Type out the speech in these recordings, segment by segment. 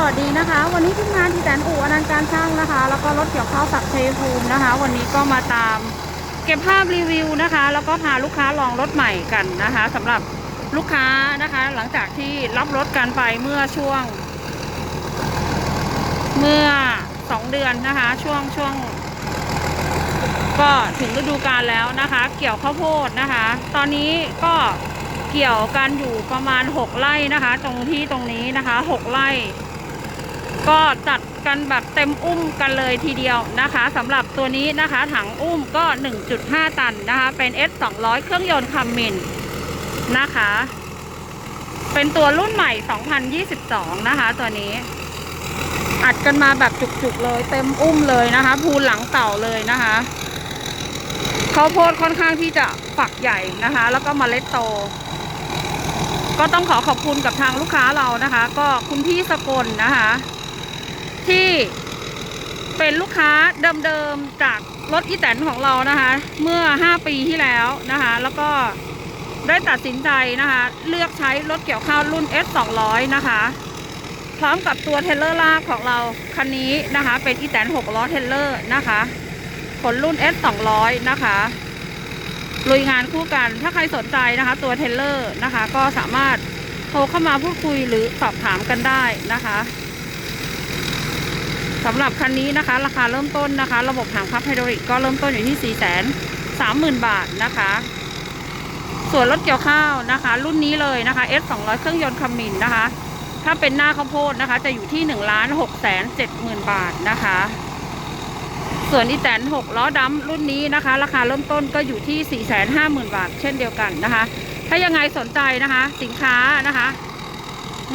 สวัสดีนะคะ วันนี้ทีมงานที่แสนอู่อนันต์การช่างนะคะ แล้วก็รถเกี่ยวข้าวสักดิ์ชัยภูมินะคะ วันนี้ก็มาตามเก็บภาพรีวิวนะคะ แล้วก็พาลูกค้าลองรถใหม่กันนะคะสำหรับลูกค้านะคะ หลังจากที่รับรถกันไปเมื่อช่วง เมื่อสองเดือนนะคะ ช่วงช่วง ก็ถึงฤดูกาลแล้วนะคะ เกี่ยวข้าวโพดนะคะ ตอนนี้ก็เกี่ยวกันอยู่ประมาณ 6 ไร่นะคะ ตรงที่ตรงนี้นะคะ 6 ไร่ ก็จัดกันแบบเต็มอุ้มกันเลยทีเดียวนะคะสำหรับตัวนี้นะคะถังอุ้มก็ 1.5 ตันนะคะ เป็น S 200เครื่องยนต์คัมมินนะคะ เป็นตัวรุ่นใหม่ 2022 นะคะ ตัวนี้ อัดกันมาแบบจุกๆเลย เต็มอุ้มเลยนะคะพูนหลังเต่าเลยนะคะข้าวโพดค่อนข้างที่จะฝักใหญ่นะคะ แล้วก็เมล็ดโต ก็ต้องขอขอบคุณกับทางลูกค้าเรานะคะ ก็คุณพี่สกลนะคะ ที่เป็นลูกค้าเดิมๆจากรถอีแตนของเรานะคะ เมื่อ 5 ปีที่แล้วนะคะ แล้วก็ได้ตัดสินใจนะคะ เลือกใช้รถเกี่ยวข้าวรุ่น S 200นะคะ พร้อมกับตัวเทรลเลอร์ลากของเราคันนี้นะคะ เป็นอีแตน6ล้อเทรลเลอร์นะคะผลรุ่น S 200นะคะลุยงานคู่กัน ถ้าใครสนใจนะคะ ตัวเทรลเลอร์นะคะ ก็สามารถโทรเข้ามาพูดคุยหรือสอบถามกันได้นะคะ สำหรับคันนี้นะคะ ราคาเริ่มต้นนะคะ ระบบถังพับไฮดรอลิกก็เริ่มต้นอยู่ที่ 4 3 0 0 0 0 บาทนะคะ ส่วนรถเกี่ยวข้าวนะคะ รุ่นนี้เลยนะคะ S 200เครื่องยนต์คัมมินนะคะ ถ้าเป็นหน้าข้าวโพดนะคะ จะอยู่ที่1นึ่งล้านหกแสนเจ็บาทนะคะ ส่วนอีแตนหกล้อดำรุ่นนี้นะคะ ราคาเริ่มต้นก็อยู่ที่4ี่แสนห้าบาท เช่นเดียวกันนะคะ ถ้ายังไงสนใจนะคะ สินค้านะคะ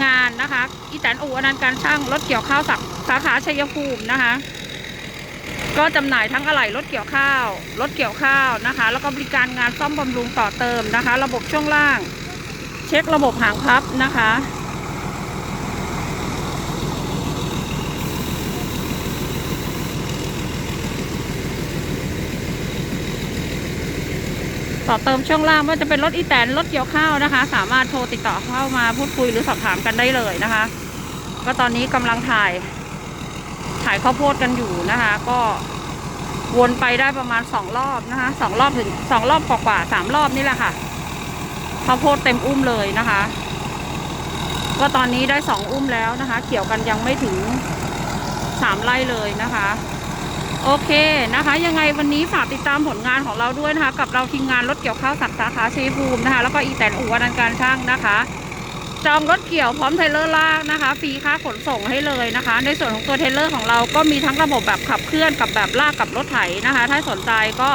งานนะคะ อีแตนอู่อนันต์การช่างรถเกี่ยวข้าวสักสาขาชัยภูมินะคะ ก็จำหน่ายทั้งอะไหล่รถเกี่ยวข้าว รถเกี่ยวข้าวนะคะ แล้วก็บริการงานซ่อมบำรุงต่อเติมนะคะ ระบบช่วงล่าง เช็คระบบหางพับนะคะ ต่อเติมช่วงล่างว่าจะเป็นรถอีแตนรถเกี่ยวข้าวนะคะ สามารถโทรติดต่อเข้ามาพูดคุยหรือสอบถามกันได้เลยนะคะ ก็ตอนนี้กำลังถ่ายถ่ายข้าวโพดกันอยู่นะคะ ก็วนไปได้ประมาณสองรอบนะคะสองรอบถึงสองรอบกว่าๆสามรอบนี่แหละค่ะข้าวโพดเต็มอุ้มเลยนะคะ ก็ตอนนี้ได้สองอุ้มแล้วนะคะ เกี่ยวกันยังไม่ถึงสามไร่เลยนะคะ โอเคนะคะ ยังไงวันนี้ฝากติดตามผลงานของเราด้วยนะคะ กับเราทีมงานรถเกี่ยวข้าวสักสาขาชัยภูมินะคะ แล้วก็อีแตนอู่วนันการช่างนะคะ จองรถเกี่ยวพร้อมเทเลอร์ลากนะคะฟรีค่าขนส่งให้เลยนะคะ ในส่วนของตัวเทเลอร์ของเราก็มีทั้งระบบแบบขับเคลื่อนกับแบบลากกับรถไถนะคะ ถ้าสนใจก็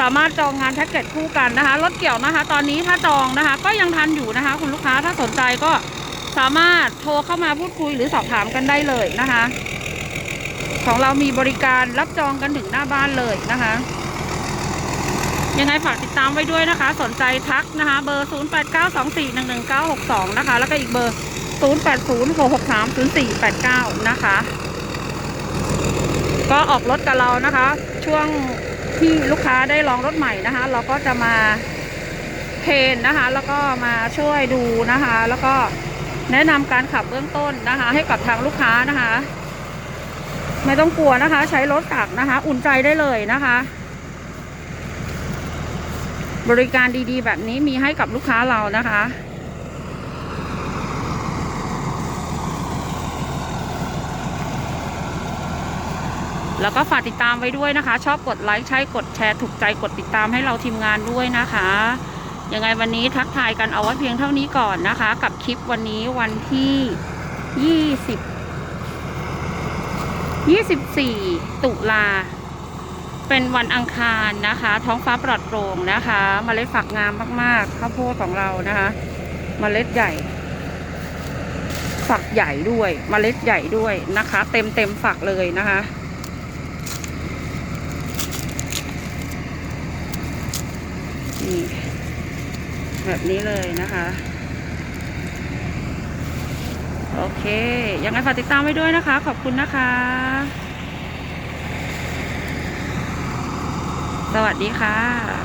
สามารถจองงานแพ็กเกจคู่กันนะคะ รถเกี่ยวนะคะ ตอนนี้ถ้าจองนะคะ ก็ยังทันอยู่นะคะ คุณลูกค้าถ้าสนใจก็สามารถโทรเข้ามาพูดคุยหรือสอบถามกันได้เลยนะคะ ของเรามีบริการรับจองกันถึงหน้าบ้านเลยนะคะ ยังไงฝากติดตามไว้ด้วยนะคะ สนใจทักนะคะ เบอร์ 0892411962 นะคะ แล้วก็อีกเบอร์ 0806630489 นะคะ ก็ออกรถกับเรานะคะ ช่วงที่ลูกค้าได้ลองรถใหม่นะคะ เราก็จะมาเทรนนะคะ แล้วก็มาช่วยดูนะคะ แล้วก็แนะนำการขับเบื้องต้นนะคะ ให้กับทางลูกค้านะคะ ไม่ต้องกลัวนะคะ ใช้รถตักนะคะ อุ่นใจได้เลยนะคะ บริการดีๆ แบบนี้มีให้กับลูกค้าเรานะคะแล้วก็ฝากติดตามไว้ด้วยนะคะ ชอบกดไลค์ใช่กดแชร์ถูกใจกดติดตามให้เราทีมงานด้วยนะคะยังไงวันนี้ทักทายกันเอาไว้เพียงเท่านี้ก่อนนะคะ กับคลิปวันนี้วันที่ยี่สิบ 24 ตุลา เป็นวันอังคารนะคะ ท้องฟ้าปลอดโปร่งนะคะมเมล็ดฝักงามมากๆข้าวโพดของเรานะคะมเมล็ดใหญ่ ฝักใหญ่ด้วยมเมล็ดใหญ่ด้วยนะคะ เต็มเต็มฝักเลยนะคะนี่แบบนี้เลยนะคะ โอเค ยังไงฝากติดตามไว้ด้วยนะคะ ขอบคุณนะคะ สวัสดีค่ะ